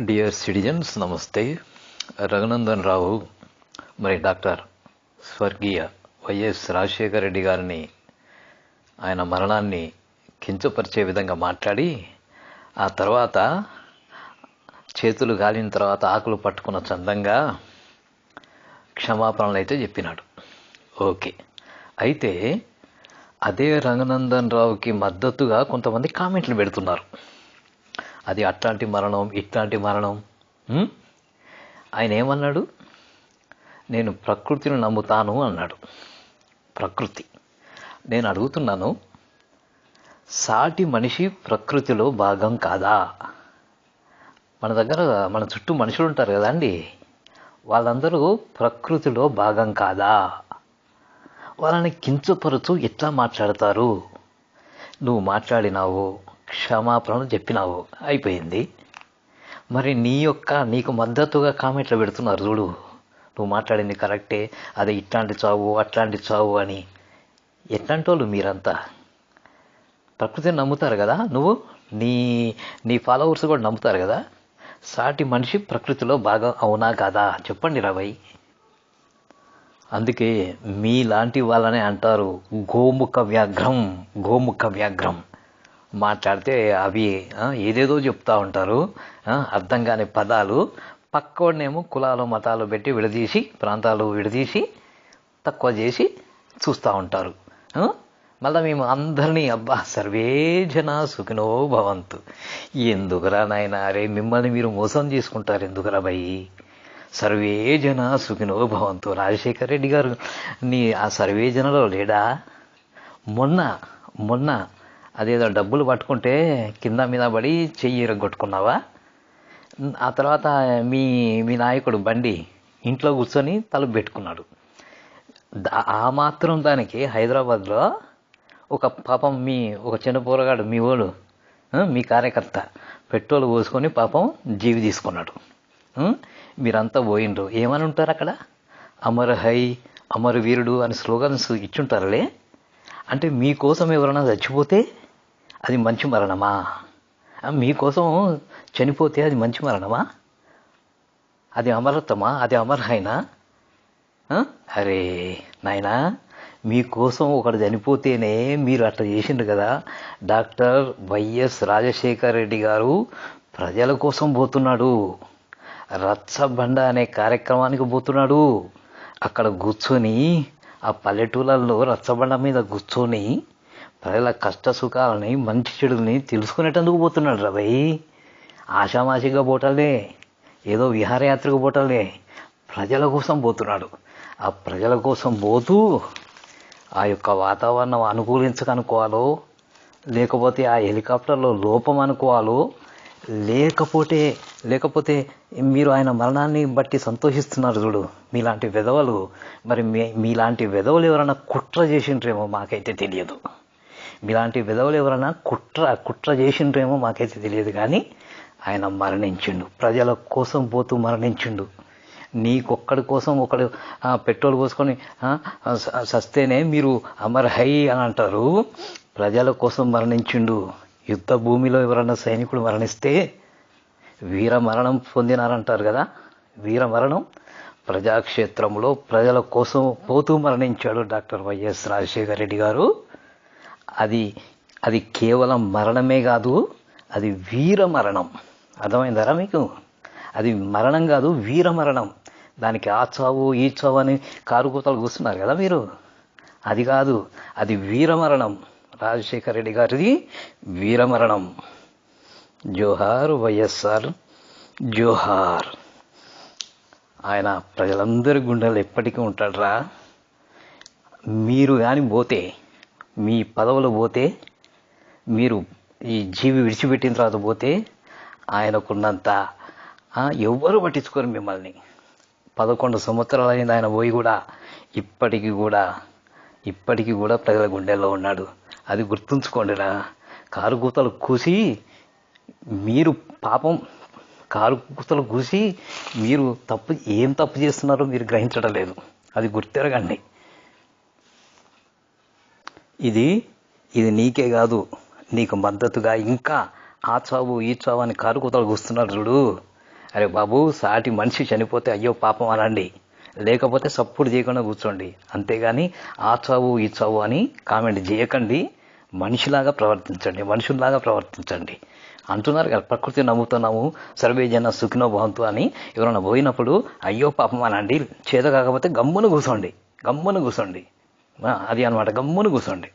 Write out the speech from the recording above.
Dear citizens నమస్తే రఘునందన్ రావు మరి doctor స్వర్గీయ వైఎస్ రాజశేఖర రెడ్డి గారిని ఆయన మరణాన్ని కించపరిచే విధంగా మాట్లాడి ఆ తర్వాత చేతులు గాలిన తర్వాత ఆకులు పట్టుకున్న చందంగా క్షమాపణలు అయితే చెప్పినాడు. ఓకే. అయితే అదే రఘునందన్ రావుకి మద్దతుగా కొంతమంది కామెంట్లు పెడుతున్నారు. అది అట్లాంటి మరణం ఇట్లాంటి మరణం. ఆయన ఏమన్నాడు? నేను ప్రకృతిని నమ్ముతాను అన్నాడు. ప్రకృతి. నేను అడుగుతున్నాను సాటి మనిషి ప్రకృతిలో భాగం కాదా? మన దగ్గర మన చుట్టూ మనుషులు ఉంటారు కదా అండి. వాళ్ళందరూ ప్రకృతిలో భాగం కాదా? వాళ్ళని కించపరుచు ఎట్లా మాట్లాడతారు? నువ్వు మాట్లాడినావు. క్షమాపణలు చెప్పినావు. అయిపోయింది. మరి నీ యొక్క నీకు మద్దతుగా కామెంట్లు పెడుతున్నారు చూడు. నువ్వు మాట్లాడింది కరెక్టే. అది ఇట్లాంటి చావు అట్లాంటి చావు అని. ఎట్లాంటి వాళ్ళు మీరంతా? ప్రకృతిని నమ్ముతారు కదా నువ్వు? నీ నీ ఫాలోవర్స్ కూడా నమ్ముతారు కదా? సాటి మనిషి ప్రకృతిలో బాగా అవునా కాదా? చెప్పండి రవై అందుకే మీలాంటి వాళ్ళనే అంటారు గోముఖ వ్యాఘ్రం గోముఖ వ్యాఘ్రం. మాట్లాడితే అవి ఏదేదో చెప్తా ఉంటారు అర్థం కాని పదాలు. పక్కోడనేమో కులాలు మతాలు పెట్టి విడదీసి ప్రాంతాలు విడదీసి తక్కువ చేసి చూస్తూ ఉంటారు. మళ్ళా మేము అందరినీ అబ్బా సర్వే జన సుఖినో భవంతు. ఎందుకురా నాయన అరే మిమ్మల్ని మీరు మోసం చేసుకుంటారు ఎందుకురా భయ్? సర్వే జన సుఖినో భవంతు. రాజశేఖర్ రెడ్డి గారు నీ ఆ సర్వే జనలో లేడా? మొన్న మొన్న అదేదో డబ్బులు పట్టుకుంటే కింద మీద పడి చెయ్యి ఇరగొట్టుకున్నావా ఆ తర్వాత మీ మీ నాయకుడు బండి ఇంట్లో కూర్చొని తలుపు పెట్టుకున్నాడు. ఆ మాత్రం దానికి హైదరాబాద్లో ఒక పాపం మీ ఒక చిన్న పోరగాడు మీ వాడు మీ కార్యకర్త పెట్రోల్ పోసుకొని పాపం జీవి తీసుకున్నాడు. మీరంతా పోయిండ్రు. ఏమని ఉంటారు అక్కడ? అమర హై అమర వీరుడు అని స్లోగన్స్ ఇచ్చుంటారులే. అంటే మీకోసం ఎవరైనా చచ్చిపోతే అది మంచి మరణమా? మీకోసం చనిపోతే అది మంచి మరణమా? అది అమరత్వమా? అది అమర్హైనా అరే నాయనా మీకోసం ఒకడు చనిపోతేనే మీరు అట్లా చేసిండ్రు కదా. డాక్టర్ వైఎస్ రాజశేఖర్ రెడ్డి గారు ప్రజల కోసం పోతున్నాడు. రచ్చబండ అనే కార్యక్రమానికి పోతున్నాడు. అక్కడ కూర్చొని ఆ పల్లెటూళ్ళల్లో రచ్చబండ మీద కూర్చొని ప్రజల కష్ట సుఖాలని మంచి చెడుల్ని తెలుసుకునేటందుకు పోతున్నాడు రవయ్య ఆషామాషిగా పోటలే ఏదో విహారయాత్రకు పోటలే. ప్రజల కోసం పోతున్నాడు. ఆ ప్రజల కోసం పోతూ ఆ యొక్క వాతావరణం అనుకూలించకనుకోవాలో లేకపోతే ఆ హెలికాప్టర్లో లోపం అనుకోవాలో లేకపోతే లేకపోతే మీరు ఆయన మరణాన్ని బట్టి సంతోషిస్తున్నారు చూడు. మీలాంటి విధవలు మరి మీ మీలాంటి విధవలు ఎవరైనా కుట్ర చేసిండ్రేమో మాకైతే తెలియదు. మీలాంటి విధవులు ఎవరైనా కుట్ర కుట్ర చేసిండ్రేమో మాకైతే తెలియదు కానీ ఆయన మరణించిండు. ప్రజల కోసం పోతూ మరణించిండు. నీకొక్కడి కోసం ఒకడు ఆ, పెట్రోల్ పోసుకొని సస్తేనే మీరు అమర్ హై అని అంటారు. ప్రజల కోసం మరణించిండు. యుద్ధ భూమిలో ఎవరన్నా సైనికుడు మరణిస్తే వీర మరణం పొందినారంటారు కదా? వీర మరణం ప్రజాక్షేత్రంలో ప్రజల కోసం పోతూ మరణించాడు డాక్టర్ వైఎస్ రాజశేఖర రెడ్డి గారు. అది అది కేవలం మరణమే కాదు అది వీర మరణం అర్థమైందరా మీకు? అది మరణం కాదు వీర మరణం దానికి ఆ చావు ఈ చావు అని కారుకూతలు కూస్తున్నారు కదా మీరు? అది కాదు అది వీరమరణం. రాజశేఖర రెడ్డి గారిది వీరమరణం. జోహార్ వైఎస్ఆర్ జోహార్. ఆయన ప్రజలందరి గుండెలు ఎప్పటికీ ఉంటాడరా. మీరు కానీ పోతే మీ పదవులు పోతే మీరు ఈ జీవి విడిచిపెట్టిన తర్వాత పోతే ఆయనకున్నంత ఆ, ఎవ్వరు పట్టించుకోరు మిమ్మల్ని. పదకొండు సంవత్సరాలు అయింది ఆయన పోయి కూడా ఇప్పటికీ కూడా ఇప్పటికీ కూడా ప్రజల గుండెల్లో ఉన్నాడు. అది గుర్తుంచుకోండిరా కారు కూతలు కూసి మీరు పాపం కారు కూతలు కూసి మీరు తప్పు ఏం తప్పు చేస్తున్నారో మీరు గ్రహించడం లేదు. అది గుర్తెరగండి. ఇది ఇది నీకే కాదు. నీకు మద్దతుగా ఇంకా ఆ చావు ఈ చావు అని కారు కూతలు కూస్తున్నారు చూడు. అరే బాబు సాటి మనిషి చనిపోతే అయ్యో పాపం అనండి. లేకపోతే సప్పుడు చేయకుండా కూర్చోండి. అంతేగాని ఆ చావు ఈ చావు అని కామెంట్ చేయకండి. మనిషిలాగా ప్రవర్తించండి. మనుషుల్లాగా ప్రవర్తించండి. అంటున్నారు కదా ప్రకృతి నమ్ముతున్నాము సర్వే జన సుఖినో భవంతు అని. ఎవరైనా పోయినప్పుడు అయ్యో పాపం అనండి చేత కాకపోతే గమ్మున కూర్చోండి. గమ్మున కూర్చోండి. అది అన్నమాట గమ్మున కూర్చోండి.